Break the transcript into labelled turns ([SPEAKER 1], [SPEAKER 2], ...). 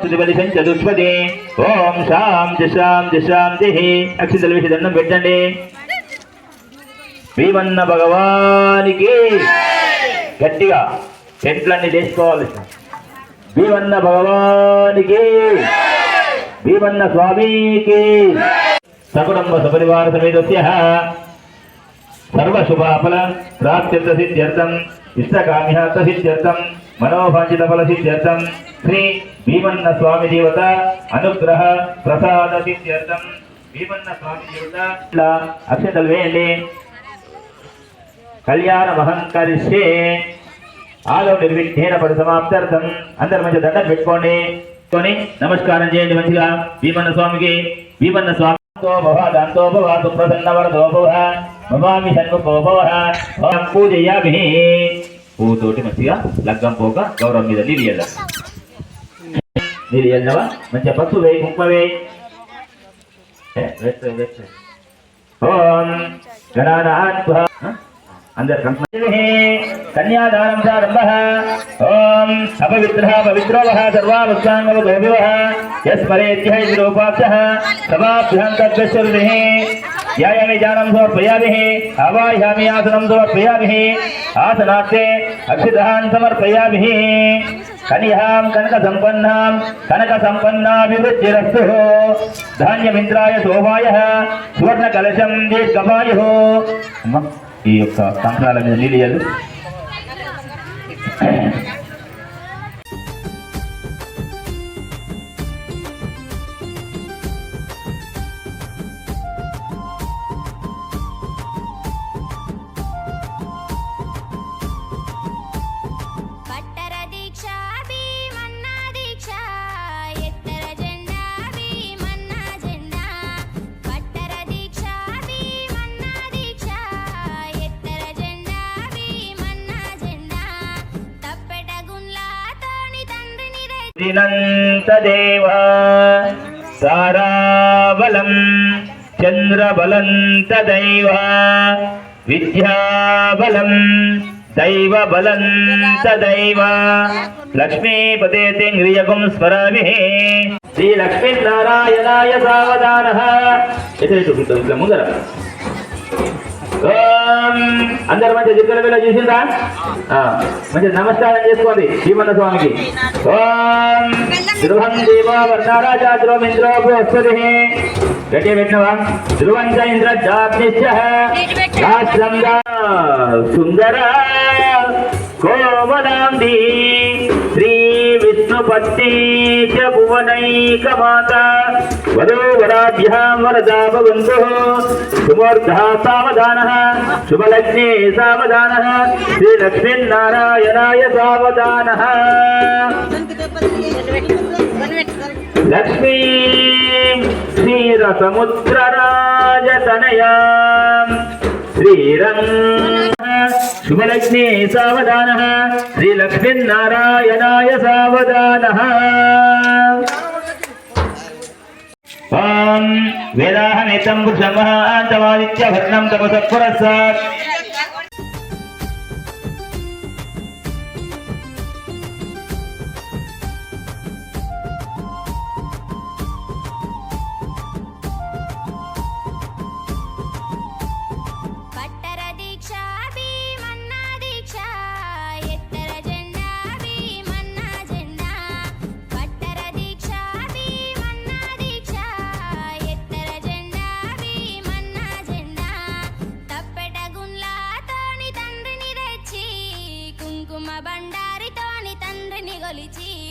[SPEAKER 1] సుదిబలిసం ఓం శాంతి శాంతి శాంతి. అక్షితలు వేసి దండం పెట్టండి. భీమన్న భగవానికి గట్టిగా చెట్లన్నీ తీసుకోవాలి భీమన్న భగవానికి భీమన్న స్వామికి సకుటుంబ సపరివార సమేతస్య. సర్వశుభాఫల ప్రాప్త్యర్థ సిద్ధ్యర్థం మనోభాషిత ఫలసిద్ధ్యర్థం శ్రీ భీమన్న స్వామి దేవత అనుగ్రహ ప్రసాద సిద్ధ్యర్థం భీమన్న స్వామి దేవత ఇట్లా అక్షతలు వేయండి. కళ్యాణ మహంకరిష్యే ఆలో నిర్విఘ్నేన పడి సమాప్తార్థం అందరి మంచి దండం పెట్టుకోండి. కొని నమస్కారం చేయండి మంచిగా. భీమన్న స్వామికి భీమన్న స్వామి భవ మమామి షణ్ముఖో పూజయామి. పువ్వుతోటి మంచిగా లగ్గం పోక గౌరవం మీద నీళ్ళు వెళ్ళ నీళ్ళు వెళ్ళవా మంచిగా పసుపు వేయి కుంకుమ వేయి. ఓం అందరు కన్యాదానం ప్రారంభ. ఓం అపవిత్ర పవిత్రో వః సర్వావస్థాంగో యస్మరేత్య రూపాక్ష సభాభ్యాం జానం సమర్పయామి అవాహ్యామి ఆసనం సమర్పయామి ఆసనాస్తే అక్షితాన్ సమర్పయామి కన్యాం కనక సంపన్నాం కనక సంపన్నాభివృద్ధిరస్తు ధాన్యమింద్రాయ శోభాయ సువర్ణ కలశం దీర్ఘమాయు ఈ యొక్క సంక్రాల మీద నీళ్ళు దినంతదేవ సారాబలం చంద్రబలం తదైవ విద్యాబలం దైవబలం తదైవ లక్ష్మీపదే తింగ్రియకం స్మరామి. శ్రీ లక్ష్మీనారాయణాయ సావధాన. ముందర. అందరు మంచి దిక్కుల వేళ చూసిందా మంచి నమస్కారం చేసుకోండి భీమన్న స్వామికి. ఓం. ధ్రువం దేవా వర్ణారాజా ధ్రువం ఇంద్రో బృహస్పతి. గట్టి పెట్టినవా? ధ్రువం చ ఇంద్ర జాగ్నిశ్చ సుందర కోమలాంబి. శ్రీ सुपत्ति च भुवनैकमाता वरदा भवन्तुः। सुमर्धा सावधानः लक्ष्मी सावधानः श्रीलक्ष्मीनारायणाय सावधानः। लक्ष्मी శ్రీరంగ శుభలగ్నే సావధానः శ్రీలక్ష్మీనారాయణాయ సావధానः ఓం వేదాహమేతం పురుషమహాంతమాదిత్య భద్రం తపస పురస్సాత్ గలిచి